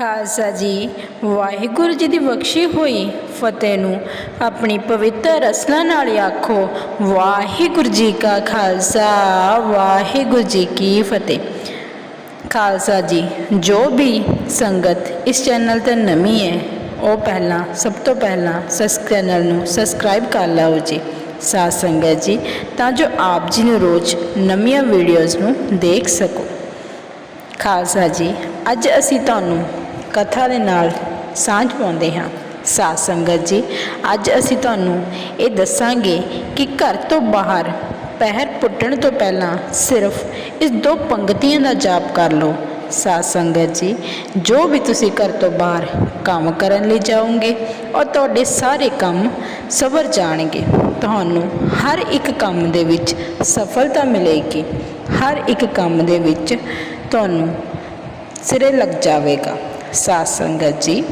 ਖਾਲਸਾ ਜੀ, ਵਾਹਿਗੁਰੂ ਜੀ ਦੀ ਬਖਸ਼ੀ ਹੋਈ। ਫਤਿਹ ਨੂੰ ਆਪਣੀ ਪਵਿੱਤਰ ਰਸਨਾ ਨਾਲ ਆਖੋ, ਵਾਹਿਗੁਰੂ ਜੀ ਕਾ ਖਾਲਸਾ, ਵਾਹਿਗੁਰੂ ਜੀ ਕੀ ਫਤਿਹ। ਖਾਲਸਾ ਜੀ, ਜੋ ਵੀ ਸੰਗਤ ਇਸ ਚੈਨਲ ਤੇ ਨਵੀਂ ਹੈ, ਉਹ ਪਹਿਲਾਂ, ਸਭ ਤੋਂ ਪਹਿਲਾਂ ਸਸ ਚੈਨਲ ਨੂੰ ਸਬਸਕ੍ਰਾਈਬ ਕਰ ਲਓ ਜੀ। ਸਾਧ ਸੰਗਤ ਜੀ, ਤਾਂ ਜੋ ਆਪ ਜੀ ਨੂੰ ਰੋਜ਼ ਨਵੀਆਂ ਵੀਡੀਓਜ਼ ਨੂੰ ਦੇਖ ਸਕੋ। ਖਾਲਸਾ ਜੀ, ਅੱਜ ਅਸੀਂ ਤੁਹਾਨੂੰ ਕਥਾ ਦੇ ਨਾਲ ਸਾਂਝ ਪਾਉਂਦੇ ਹਾਂ। ਸਾਧ ਸੰਗਤ ਜੀ, ਅੱਜ ਅਸੀਂ ਤੁਹਾਨੂੰ ਇਹ ਦੱਸਾਂਗੇ ਕਿ ਘਰ ਤੋਂ ਬਾਹਰ, ਪਹਿਰ ਪੁੱਟਣ ਤੋਂ ਪਹਿਲਾਂ ਸਿਰਫ ਇਸ ਦੋ ਪੰਗਤੀਆਂ ਦਾ ਜਾਪ ਕਰ ਲਓ। ਸਾਧ ਸੰਗਤ ਜੀ, ਜੋ ਵੀ ਤੁਸੀਂ ਘਰ ਤੋਂ ਬਾਹਰ ਕੰਮ ਕਰਨ ਲਈ ਜਾਓਗੇ ਔਰ ਤੁਹਾਡੇ ਸਾਰੇ ਕੰਮ ਸਵਰ ਜਾਣਗੇ। ਤੁਹਾਨੂੰ ਹਰ ਇੱਕ ਕੰਮ ਦੇ ਵਿੱਚ ਸਫਲਤਾ ਮਿਲੇਗੀ। ਹਰ ਇੱਕ ਕੰਮ ਦੇ ਵਿੱਚ ਤੁਹਾਨੂੰ ਸਿਰੇ ਲੱਗ ਜਾਵੇਗਾ। ਸਾਧ ਸੰਗਤ ਜੀ।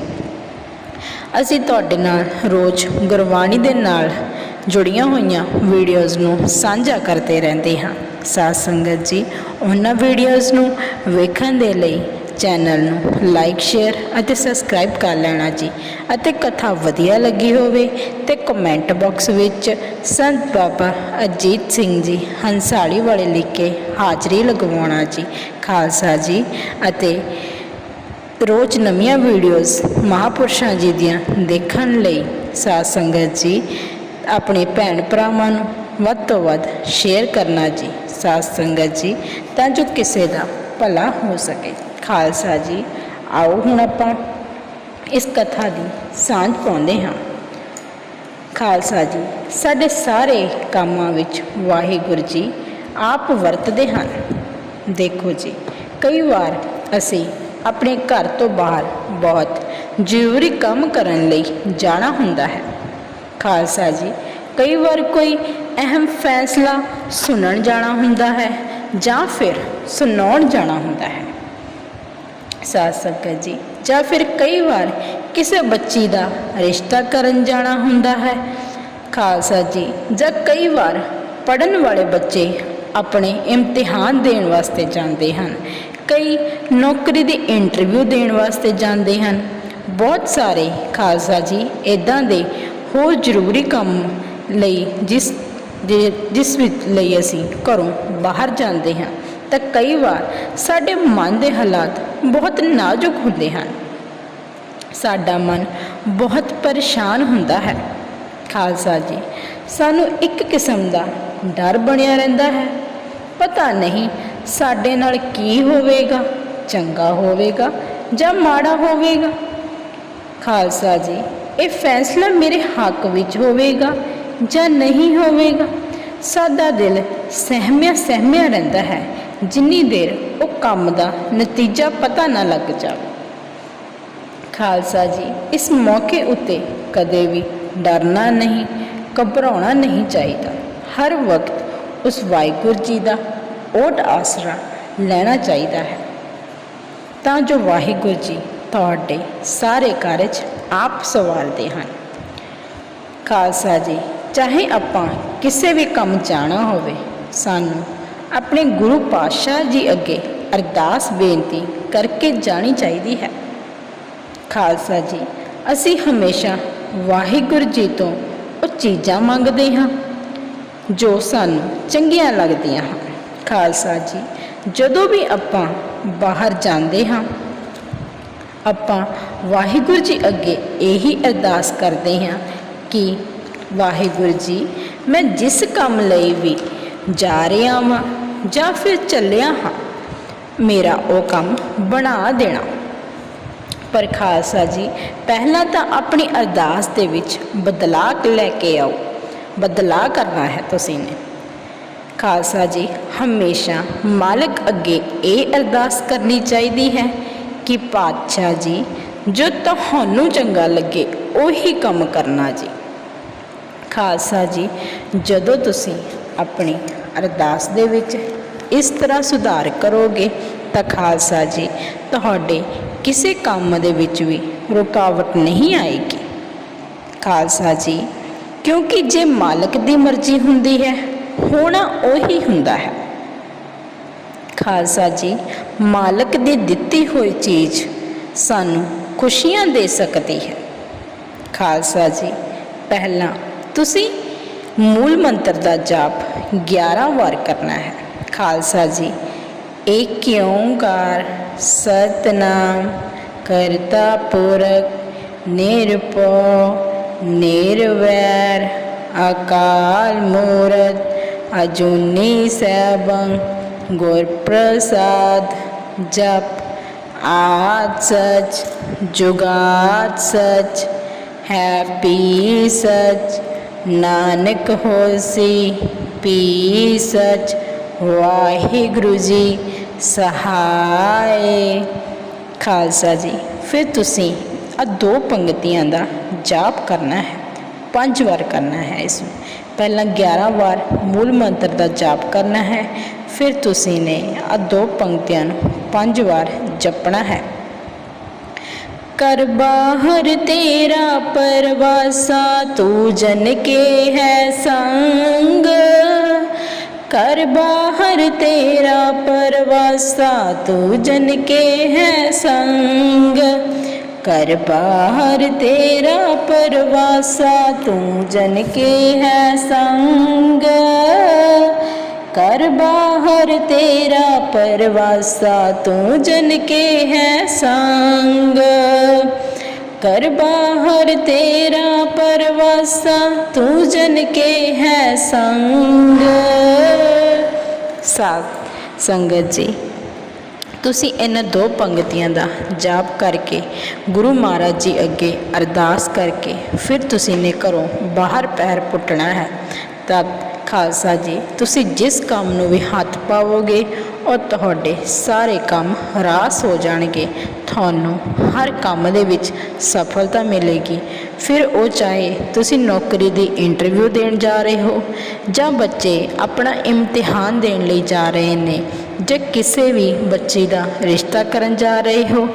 ਅਸੀਂ ਤੁਹਾਡੇ ਨਾਲ ਰੋਜ਼ ਗੁਰਬਾਣੀ ਦੇ ਨਾਲ ਜੁੜੀਆਂ ਹੋਈਆਂ ਵੀਡੀਓਜ਼ ਨੂੰ ਸਾਂਝਾ ਕਰਦੇ ਰਹਿੰਦੇ ਹਾਂ। ਸਾਧ ਸੰਗਤ ਜੀ, ਉਹਨਾਂ ਵੀਡੀਓਜ਼ ਨੂੰ ਵੇਖਣ ਦੇ ਲਈ ਚੈਨਲ ਨੂੰ ਲਾਈਕ, ਸ਼ੇਅਰ ਅਤੇ ਸਬਸਕ੍ਰਾਈਬ ਕਰ ਲੈਣਾ ਜੀ ਅਤੇ ਕਥਾ ਵਧੀਆ ਲੱਗੀ ਹੋਵੇ ਤੇ ਕਮੈਂਟ ਬਾਕਸ ਵਿੱਚ ਸੰਤ ਬਾਬਾ ਅਜੀਤ ਸਿੰਘ ਜੀ ਹੰਸਾਲੀ ਵਾਲੇ ਲਿਖ ਕੇ ਹਾਜ਼ਰੀ ਲਗਵਾਉਣਾ ਜੀ, ਖਾਲਸਾ ਜੀ ਅਤੇ ਰੋਜ਼ ਨਵੀਆਂ ਵੀਡੀਓਜ਼ ਮਹਾਪੁਰਸ਼ਾਂ ਜੀ ਦੀਆਂ ਦੇਖਣ ਲਈ ਸਾਧ ਸੰਗਤ ਜੀ, ਆਪਣੇ ਭੈਣ ਭਰਾਵਾਂ ਨੂੰ ਵੱਧ ਤੋਂ ਵੱਧ ਸ਼ੇਅਰ ਕਰਨਾ ਜੀ, ਸਾਧ ਸੰਗਤ ਜੀ, ਤਾਂ ਜੋ ਕਿਸੇ ਦਾ ਭਲਾ ਹੋ ਸਕੇ। ਖਾਲਸਾ ਜੀ, ਆਓ ਹੁਣ ਆਪਾਂ ਇਸ ਕਥਾ ਦੀ ਸਾਂਝ ਪਾਉਂਦੇ ਹਾਂ। ਖਾਲਸਾ ਜੀ, ਸਾਡੇ ਸਾਰੇ ਕੰਮਾਂ ਵਿੱਚ ਵਾਹਿਗੁਰੂ ਜੀ ਆਪ ਵਰਤਦੇ ਹਨ। ਦੇਖੋ ਜੀ, ਕਈ ਵਾਰ ਅਸੀਂ ਆਪਣੇ ਘਰ ਤੋਂ ਬਾਹਰ ਬਹੁਤ ਜ਼ਰੂਰੀ ਕੰਮ ਕਰਨ ਲਈ ਜਾਣਾ ਹੁੰਦਾ ਹੈ। ਖਾਲਸਾ ਜੀ, ਕਈ ਵਾਰ ਕੋਈ ਅਹਿਮ ਫੈਸਲਾ ਸੁਣਨ ਜਾਣਾ ਹੁੰਦਾ ਹੈ ਜਾਂ ਫਿਰ ਸੁਣਾਉਣ ਜਾਣਾ ਹੁੰਦਾ ਹੈ। ਸਾਧ ਸੰਗਤ ਜੀ, ਜਾਂ ਫਿਰ ਕਈ ਵਾਰ ਕਿਸੇ ਬੱਚੀ ਦਾ ਰਿਸ਼ਤਾ ਕਰਨ ਜਾਣਾ ਹੁੰਦਾ ਹੈ। ਖਾਲਸਾ ਜੀ, ਜਾਂ ਕਈ ਵਾਰ ਪੜਨ ਵਾਲੇ ਬੱਚੇ ਆਪਣੇ ਇਮਤਿਹਾਨ ਦੇਣ ਵਾਸਤੇ ਜਾਂਦੇ ਹਨ। ਕਈ ਨੌਕਰੀ ਦੀ ਇੰਟਰਵਿਊ ਦੇਣ ਵਾਸਤੇ ਜਾਂਦੇ ਹਨ। ਬਹੁਤ ਸਾਰੇ, ਖਾਲਸਾ ਜੀ ਇਦਾਂ ਦੇ ਹੋਰ ਜ਼ਰੂਰੀ ਕੰਮ ਲਈ ਜਿਸ ਜਿਸ ਵਿੱਚ ਲਈ ਅਸੀਂ ਘਰੋਂ ਬਾਹਰ ਜਾਂਦੇ ਹਾਂ, ਤਾਂ ਕਈ ਵਾਰ ਸਾਡੇ ਮਨ ਦੇ ਹਾਲਾਤ ਬਹੁਤ ਨਾਜ਼ੁਕ ਹੁੰਦੇ ਹਨ। ਸਾਡਾ ਮਨ ਬਹੁਤ ਪਰੇਸ਼ਾਨ ਹੁੰਦਾ ਹੈ। ਖਾਲਸਾ ਜੀ, ਸਾਨੂੰ ਇੱਕ ਕਿਸਮ ਦਾ ਡਰ ਬਣਿਆ ਰਹਿੰਦਾ ਹੈ। ਪਤਾ ਨਹੀਂ ਸਾਡੇ ਨਾਲ ਕੀ ਹੋਵੇਗਾ? ਚੰਗਾ ਹੋਵੇਗਾ ਜਾਂ ਮਾੜਾ ਹੋਵੇਗਾ? ਖਾਲਸਾ ਜੀ, ਇਹ ਫੈਸਲਾ ਮੇਰੇ ਹੱਕ ਵਿੱਚ ਹੋਵੇਗਾ ਜਾਂ ਨਹੀਂ ਹੋਵੇਗਾ? ਸਾਡਾ ਦਿਲ ਸਹਿਮਿਆ ਸਹਿਮਿਆ ਰਹਿੰਦਾ ਹੈ। ਜਿੰਨੀ ਦੇਰ ਉਹ ਕੰਮ ਦਾ ਨਤੀਜਾ ਪਤਾ ਨਾ ਲੱਗ ਜਾਵੇ। ਖਾਲਸਾ ਜੀ, ਇਸ ਮੌਕੇ ਉੱਤੇ ਕਦੇ ਵੀ ਡਰਨਾ ਨਹੀਂ, ਘਬਰਾਉਣਾ ਨਹੀਂ ਚਾਹੀਦਾ। ਹਰ ਵਕਤ ਉਸ ਵਾਹਿਗੁਰੂ ਜੀ ਦਾ ਓਟ ਆਸਰਾ ਲੈਣਾ ਚਾਹੀਦਾ ਹੈ। ਤਾਂ ਜੋ ਵਾਹਿਗੁਰੂ ਜੀ ਤੁਹਾਡੇ ਸਾਰੇ ਕਾਰਜ ਆਪ ਸਵਾਰਦੇ ਹਨ। ਖਾਲਸਾ ਜੀ, ਚਾਹੇ ਆਪਾਂ ਕਿਸੇ ਵੀ ਕੰਮ ਜਾਣਾ ਹੋਵੇ, ਸਾਨੂੰ ਆਪਣੇ ਗੁਰੂ ਪਾਤਸ਼ਾਹ ਜੀ ਅੱਗੇ ਅਰਦਾਸ ਬੇਨਤੀ ਕਰਕੇ ਜਾਣੀ ਚਾਹੀਦੀ ਹੈ। ਖਾਲਸਾ ਜੀ, ਅਸੀਂ ਹਮੇਸ਼ਾ ਵਾਹਿਗੁਰੂ ਜੀ ਤੋਂ ਉਹ ਚੀਜ਼ਾਂ ਮੰਗਦੇ ਹਾਂ, ਜੋ ਸਾਨੂੰ ਚੰਗੀਆਂ ਲੱਗਦੀਆਂ ਹਨ। ਖਾਲਸਾ ਜੀ, ਜਦੋਂ ਵੀ ਆਪਾਂ ਬਾਹਰ ਜਾਂਦੇ ਹਾਂ, ਆਪਾਂ ਵਾਹਿਗੁਰੂ ਜੀ ਅੱਗੇ ਇਹੀ ਅਰਦਾਸ ਕਰਦੇ ਹਾਂ ਕਿ ਵਾਹਿਗੁਰੂ ਜੀ, ਮੈਂ ਜਿਸ ਕੰਮ ਲਈ ਵੀ ਜਾ ਰਿਹਾ ਹਾਂ ਜਾਂ ਫਿਰ ਚੱਲਿਆ ਹਾਂ, ਮੇਰਾ ਉਹ ਕੰਮ ਬਣਾ ਦੇਣਾ। ਪਰ ਖਾਲਸਾ ਜੀ, ਪਹਿਲਾਂ ਤਾਂ ਆਪਣੀ ਅਰਦਾਸ ਦੇ ਵਿੱਚ ਬਦਲਾਅ ਲੈ ਕੇ ਆਓ। ਬਦਲਾਅ ਕਰਨਾ ਹੈ ਤੁਸੀਂ ਨੇ। ਖਾਲਸਾ ਜੀ, ਹਮੇਸ਼ਾ ਮਾਲਕ ਅੱਗੇ ਇਹ ਅਰਦਾਸ ਕਰਨੀ ਚਾਹੀਦੀ ਹੈ ਕਿ ਪਾਤਸ਼ਾਹ ਜੀ, ਜੋ ਤੁਹਾਨੂੰ ਚੰਗਾ ਲੱਗੇ, ਉਹੀ ਕੰਮ ਕਰਨਾ ਜੀ। ਖਾਲਸਾ ਜੀ, ਜਦੋਂ ਤੁਸੀਂ ਆਪਣੀ ਅਰਦਾਸ ਦੇ ਵਿੱਚ ਇਸ ਤਰ੍ਹਾਂ ਸੁਧਾਰ ਕਰੋਗੇ, ਤਾਂ ਖਾਲਸਾ ਜੀ, ਤੁਹਾਡੇ ਕਿਸੇ ਕੰਮ ਦੇ ਵਿੱਚ ਵੀ ਰੁਕਾਵਟ ਨਹੀਂ ਆਏਗੀ। ਖਾਲਸਾ ਜੀ, ਕਿਉਂਕਿ ਜੇ ਮਾਲਕ ਦੀ ਮਰਜ਼ੀ ਹੁੰਦੀ ਹੈ ਹੋਣਾ ਉਹੀ ਹੁੰਦਾ ਹੈ। ਖਾਲਸਾ ਜੀ, ਮਾਲਕ ਦੀ ਦਿੱਤੀ ਹੋਈ ਚੀਜ਼ ਸਾਨੂੰ ਖੁਸ਼ੀਆਂ ਦੇ ਸਕਦੀ ਹੈ। ਖਾਲਸਾ ਜੀ, ਪਹਿਲਾਂ ਤੁਸੀਂ ਮੂਲ ਮੰਤਰ ਦਾ ਜਾਪ 11 ਵਾਰ ਕਰਨਾ ਹੈ। ਖਾਲਸਾ ਜੀ ਏਕ ਓੰਕਾਰ ਸਤਨਾਮ, ਕਰਤਾ ਪੁਰਖ ਨਿਰਭਉ ਨਿਰਵੈਰ, ਅਕਾਲ ਮੂਰਤ ਅਜੂਨੀ ਸੈਭੰ ਗੁਰ ਪ੍ਰਸਾਦ ਜਪ। ਆਦ ਸਚ, ਜੁਗਾਦ ਸਚ ਹੈਪੀ ਸਚ, ਨਾਨਕ ਹੋਸੀ ਪੀ ਸਚ। ਵਾਹਿਗੁਰੂ ਜੀ ਸਹਾਏ ਖਾਲਸਾ ਜੀ, ਫਿਰ ਤੁਸੀਂ ਆ ਦੋ ਪੰਕਤੀਆਂ ਦਾ ਜਾਪ ਕਰਨਾ ਹੈ। ਪੰਜ ਵਾਰ ਕਰਨਾ ਹੈ ਇਸ ਨੂੰ। ਪਹਿਲਾਂ 11 ਵਾਰ ਮੂਲ ਮੰਤਰ ਦਾ ਜਾਪ ਕਰਨਾ ਹੈ, ਫਿਰ ਤੁਸੀਂ ਨੇ ਆ ਦੋ ਪੰਕਤੀਆਂ ਨੂੰ ਪੰਜ ਵਾਰ ਜਪਣਾ ਹੈ। ਕਰ ਬਾਹਰ ਤੇਰਾ ਪਰਵਾਸਾ, ਤੂੰ ਜਨ ਕੇ ਹੈ ਸੰਗ। ਕਰ ਬਾਹਰ ਤੇਰਾ ਪਰਵਾਸਾ, ਤੂੰ ਜਨ ਕੇ ਹੈ ਸੰਗ। ਕਰ ਬਾਹਰ ਤੇਰਾ ਪਰਵਾਸਾ, ਤੂੰ ਜਨ ਕੇ ਹੈ ਸੰਗ। ਕਰ ਬਾਹਰ ਤੇਰਾ ਪਰਵਾਸਾ, ਤੂੰ ਜਨ ਕੇ ਹੈ ਸੰਗ। ਕਰ ਬਾਹਰ ਤੇਰਾ ਪਰਵਾਸਾ, ਤੂੰ ਜਨ ਕੇ ਹੈ ਸੰਗ। ਸਾਥ ਸੰਗਤ ਜੀ। ਤੁਸੀਂ ਇਹਨਾਂ ਦੋ ਪੰਗਤੀਆਂ ਦਾ ਜਾਪ ਕਰਕੇ ਗੁਰੂ ਮਹਾਰਾਜ ਜੀ ਅੱਗੇ ਅਰਦਾਸ ਕਰਕੇ ਫਿਰ ਤੁਸੀਂ ਨੇ ਘਰੋਂ ਬਾਹਰ ਪੈਰ ਪੁੱਟਣਾ ਹੈ। ਤਾਂ ਖਾਲਸਾ ਜੀ, ਤੁਸੀਂ ਜਿਸ ਕੰਮ ਨੂੰ ਵੀ ਹੱਥ ਪਾਵੋਗੇ, ਉਹ ਤੁਹਾਡੇ ਸਾਰੇ ਕੰਮ ਰਾਸ ਹੋ ਜਾਣਗੇ। ਤੁਹਾਨੂੰ ਹਰ ਕੰਮ ਦੇ ਵਿੱਚ ਸਫਲਤਾ ਮਿਲੇਗੀ। ਫਿਰ ਉਹ ਚਾਹੇ ਤੁਸੀਂ ਨੌਕਰੀ ਦੀ ਇੰਟਰਵਿਊ ਦੇਣ ਜਾ ਰਹੇ ਹੋ ਜਾਂ ਬੱਚੇ ਆਪਣਾ ਇਮਤਿਹਾਨ ਦੇਣ ਲਈ ਜਾ ਰਹੇ ਨੇ ਜੇ ਕਿਸੇ ਵੀ ਬੱਚੇ ਦਾ ਰਿਸ਼ਤਾ ਕਰਨ ਜਾ ਰਹੇ ਹੋ,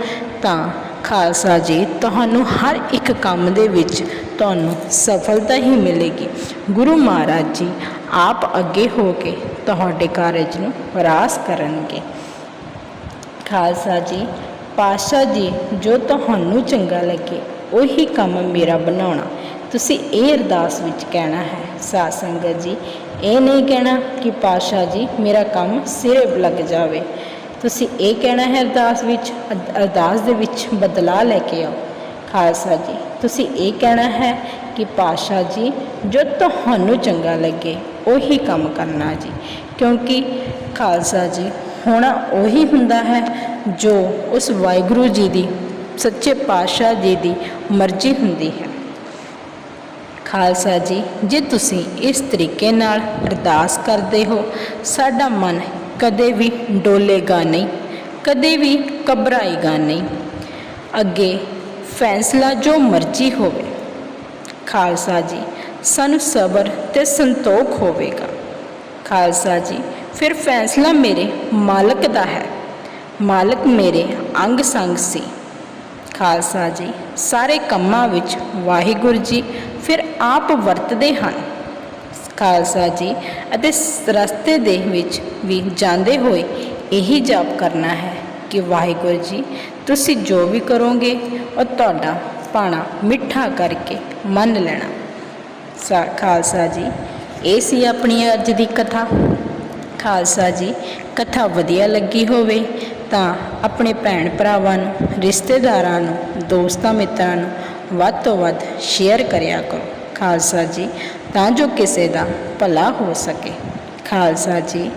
ਤਾਂ ਖਾਲਸਾ ਜੀ ਤੁਹਾਨੂੰ ਹਰ ਇੱਕ ਕੰਮ ਦੇ ਵਿੱਚ ਤੁਹਾਨੂੰ ਸਫਲਤਾ ਹੀ ਮਿਲੇਗੀ। ਗੁਰੂ ਮਹਾਰਾਜ ਜੀ ਆਪ ਅੱਗੇ ਹੋ ਕੇ ਤੁਹਾਡੇ ਕਾਰਜ ਨੂੰ ਰਾਸ ਕਰਨਗੇ। ਖਾਲਸਾ ਜੀ ਪਾਸ਼ਾ ਜੀ, ਜੋ ਤੁਹਾਨੂੰ ਚੰਗਾ ਲੱਗੇ, ਉਹੀ ਕੰਮ ਮੇਰਾ ਬਣਾਉਣਾ। ਤੁਸੀਂ ਇਹ ਅਰਦਾਸ ਵਿੱਚ ਕਹਿਣਾ ਹੈ, ਸਾਧ ਸੰਗਤ ਜੀ ਇਹ ਨਹੀਂ ਕਹਿਣਾ ਕਿ ਪਾਸ਼ਾ ਜੀ, ਮੇਰਾ ਕੰਮ ਸਿਰੇ ਲੱਗ ਜਾਵੇ। ਤੁਸੀਂ ਇਹ ਕਹਿਣਾ ਹੈ ਅਰਦਾਸ ਵਿੱਚ, ਅਰਦਾਸ ਦੇ ਵਿੱਚ ਬਦਲਾਅ ਲੈ ਕੇ ਆਓ। ਖਾਲਸਾ ਜੀ, ਤੁਸੀਂ ਇਹ ਕਹਿਣਾ ਹੈ ਕਿ ਪਾਸ਼ਾ ਜੀ, ਜੋ ਤੁਹਾਨੂੰ ਚੰਗਾ ਲੱਗੇ, ਉਹੀ ਕੰਮ ਕਰਨਾ ਜੀ। ਕਿਉਂਕਿ ਖਾਲਸਾ ਜੀ, ਹੋਣਾ ਉਹੀ ਹੁੰਦਾ ਹੈ ਜੋ ਉਸ ਵਾਹਿਗੁਰੂ ਜੀ ਦੀ, ਸੱਚੇ ਪਾਤਸ਼ਾਹ ਜੀ ਦੀ ਮਰਜ਼ੀ ਹੁੰਦੀ ਹੈ। ਖਾਲਸਾ ਜੀ, ਜੇ ਤੁਸੀਂ ਇਸ ਤਰੀਕੇ ਨਾਲ ਅਰਦਾਸ ਕਰਦੇ ਹੋ, ਸਾਡਾ ਮਨ ਕਦੇ ਵੀ ਡੋਲੇਗਾ ਨਹੀਂ, ਕਦੇ ਵੀ ਘਬਰਾਏਗਾ ਨਹੀਂ। ਅੱਗੇ ਫੈਸਲਾ ਜੋ ਮਰਜ਼ੀ ਹੋਵੇ, ਖਾਲਸਾ ਜੀ, ਸਾਨੂੰ ਸਬਰ ਤੇ ਸੰਤੋਖ ਹੋਵੇਗਾ। ਖਾਲਸਾ ਜੀ, ਫਿਰ ਫੈਸਲਾ ਮੇਰੇ ਮਾਲਕ ਦਾ ਹੈ। ਮਾਲਕ ਮੇਰੇ ਅੰਗ ਸੰਗ ਸੀ। ਖਾਲਸਾ ਜੀ, ਸਾਰੇ ਕੰਮਾਂ ਵਿੱਚ ਵਾਹਿਗੁਰੂ ਜੀ ਫਿਰ ਆਪ ਵਰਤਦੇ ਹਨ। ਖਾਲਸਾ ਜੀ, ਅਤੇ ਰਸਤੇ ਦੇ ਵਿੱਚ ਵੀ ਜਾਂਦੇ ਹੋਏ ਇਹੀ ਜਾਪ ਕਰਨਾ ਹੈ ਕਿ ਵਾਹਿਗੁਰੂ ਜੀ, ਤੁਸੀਂ ਜੋ ਵੀ ਕਰੋਗੇ, ਉਹ ਤੁਹਾਡਾ ਪਾਣਾ ਮਿੱਠਾ ਕਰਕੇ ਮੰਨ ਲੈਣਾ। ਸਾ, ਖਾਲਸਾ ਜੀ, ਇਹ ਸੀ ਆਪਣੀ ਅੱਜ ਦੀ ਕਥਾ। ਖਾਲਸਾ ਜੀ, ਕਥਾ ਵਧੀਆ ਲੱਗੀ ਹੋਵੇ ਤਾਂ ਆਪਣੇ ਭੈਣ ਭਰਾਵਾਂ ਨੂੰ, ਰਿਸ਼ਤੇਦਾਰਾਂ ਨੂੰ, ਦੋਸਤਾਂ ਮਿੱਤਰਾਂ ਨੂੰ ਵੱਧ ਤੋਂ ਵੱਧ ਸ਼ੇਅਰ ਕਰਿਆ ਕਰੋ। ਖਾਲਸਾ ਜੀ, ਤਾਂ ਜੋ ਕਿਸੇ ਦਾ ਭਲਾ ਹੋ ਸਕੇ। ਖਾਲਸਾ ਜੀ,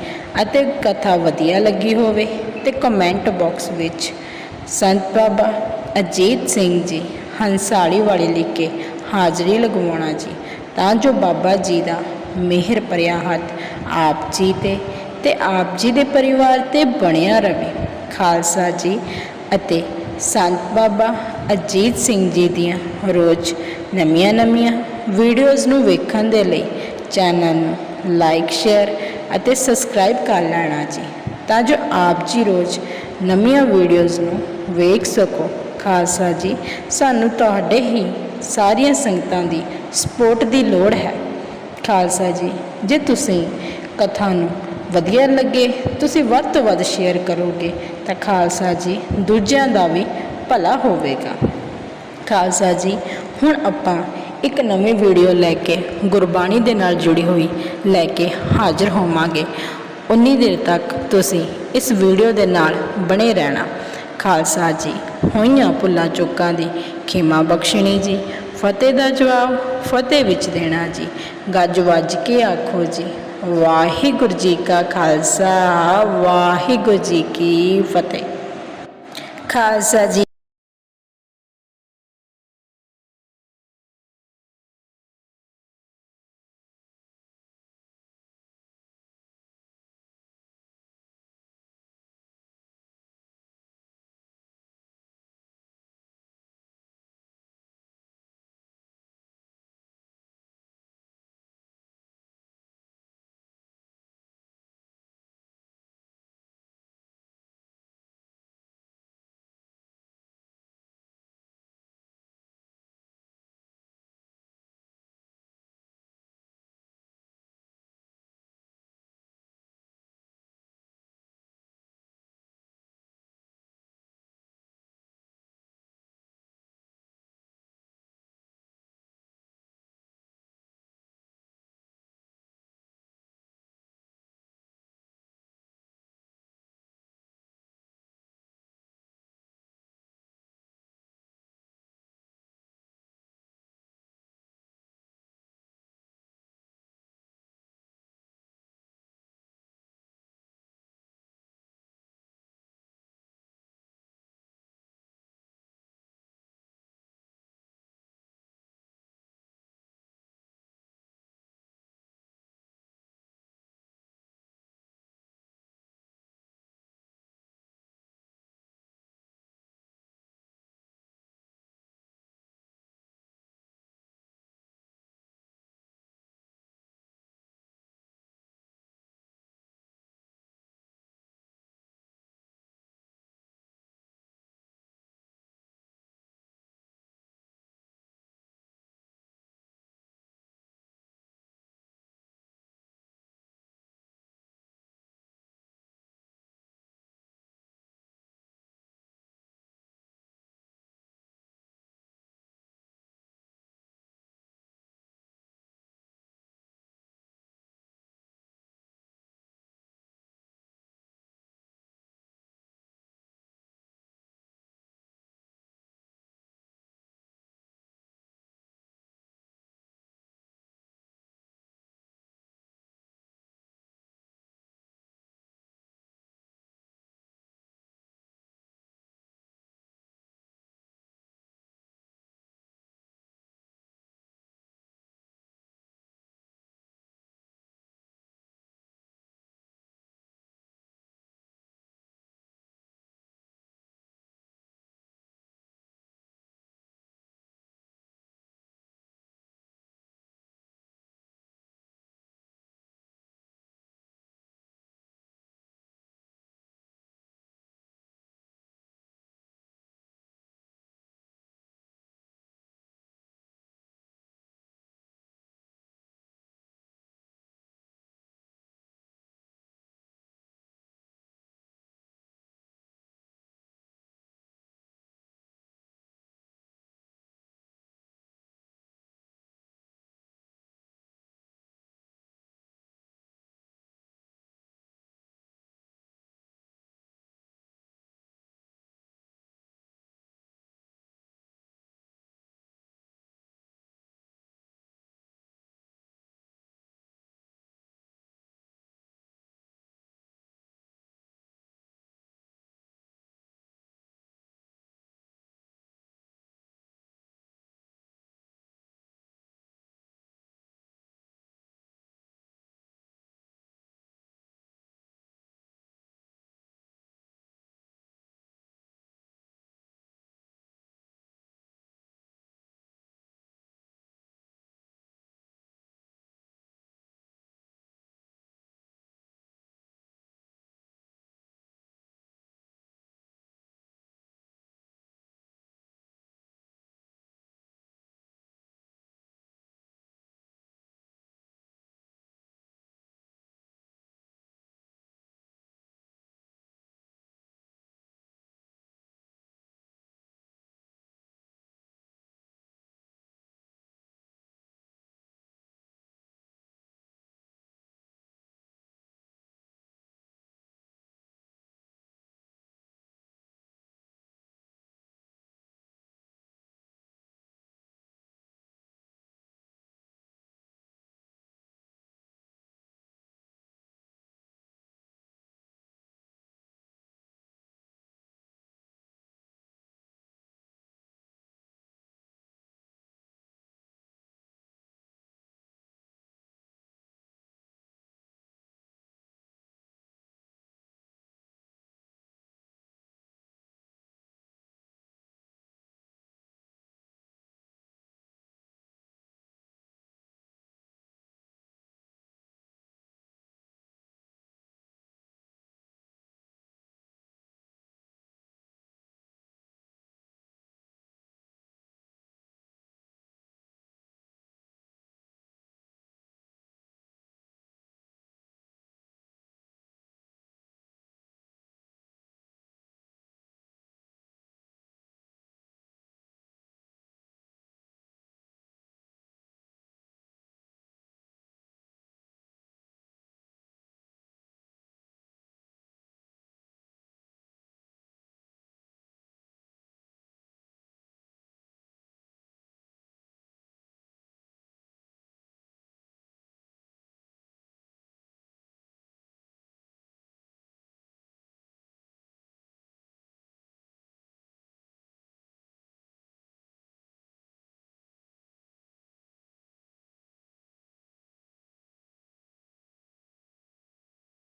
ਅਤੇ ਕਥਾ ਵਧੀਆ ਲੱਗੀ ਹੋਵੇ ਤੇ ਕਮੈਂਟ ਬਾਕਸ ਵਿੱਚ ਸੰਤ ਬਾਬਾ ਅਜੀਤ ਸਿੰਘ ਜੀ ਹੰਸਾਲੀ ਵਾਲੇ ਲਿਖ ਕੇ ਹਾਜ਼ਰੀ ਲਗਵਾਉਣਾ ਜੀ, ਤਾਂ ਜੋ ਬਾਬਾ ਜੀ ਦਾ ਮਿਹਰ ਭਰਿਆ ਹੱਥ ਆਪ ਜੀ ਤੇ ਤੇ ਆਪ ਜੀ ਦੇ ਪਰਿਵਾਰ ਤੇ ਬਣਿਆ ਰਹੇ। ਖਾਲਸਾ ਜੀ ਅਤੇ ਸੰਤ ਬਾਬਾ ਅਜੀਤ ਸਿੰਘ ਜੀ ਦੀਆਂ ਰੋਜ਼ ਨਵੀਆਂ ਨਵੀਆਂ ਵੀਡੀਓਜ਼ ਨੂੰ ਵੇਖਣ ਦੇ ਲਈ ਚੈਨਲ ਨੂੰ ਲਾਈਕ ਸ਼ੇਅਰ ਅਤੇ ਸਬਸਕ੍ਰਾਈਬ ਕਰ ਲੈਣਾ ਜੀ, ਤਾਂ ਜੋ ਆਪ ਜੀ ਰੋਜ਼ ਨਵੀਆਂ ਵੀਡੀਓਜ਼ ਨੂੰ ਵੇਖ ਸਕੋ। ਖਾਲਸਾ ਜੀ, ਸਾਨੂੰ ਤੁਹਾਡੇ ਹੀ ਸਾਰੀਆਂ ਸੰਗਤਾਂ ਦੀ ਸਪੋਰਟ ਦੀ ਲੋੜ ਹੈ। ਖਾਲਸਾ ਜੀ, ਜੇ ਤੁਸੀਂ ਕਥਾ ਨੂੰ ਵਧੀਆ ਲੱਗੇ, ਤੁਸੀਂ ਵੱਧ ਤੋਂ ਵੱਧ ਸ਼ੇਅਰ ਕਰੋਗੇ ਤਾਂ ਖਾਲਸਾ ਜੀ ਦੂਜਿਆਂ ਦਾ ਵੀ ਭਲਾ ਹੋਵੇਗਾ। ਖਾਲਸਾ ਜੀ, ਹੁਣ ਆਪਾਂ ਇੱਕ ਨਵੀਂ ਵੀਡੀਓ ਲੈ ਕੇ ਗੁਰਬਾਣੀ ਦੇ ਨਾਲ ਜੁੜੀ ਹੋਈ ਲੈ ਕੇ ਹਾਜ਼ਰ ਹੋਵਾਂਗੇ। ਉਨੀ ਦੇਰ ਤੱਕ ਤੁਸੀਂ ਇਸ ਵੀਡੀਓ ਦੇ ਨਾਲ ਬਣੇ ਰਹਿਣਾ। ਖਾਲਸਾ ਜੀ, ਹੋਈਆਂ ਭੁੱਲਾਂ ਚੁੱਕਾਂ ਦੀ ਖਿਮਾ ਬਖਸ਼ਣੀ ਜੀ, ਫਤਿਹ ਦਾ ਜਵਾਬ ਫਤਿਹ ਵਿੱਚ ਦੇਣਾ ਜੀ। ਗੱਜ ਵੱਜ ਕੇ ਆਖੋ ਜੀ। ਵਾਹਿਗੁਰੂ ਜੀ ਕਾ ਖਾਲਸਾ ਵਾਹਿਗੁਰੂ ਜੀ ਕੀ ਫਤਿਹ। ਖਾਲਸਾ ਜੀ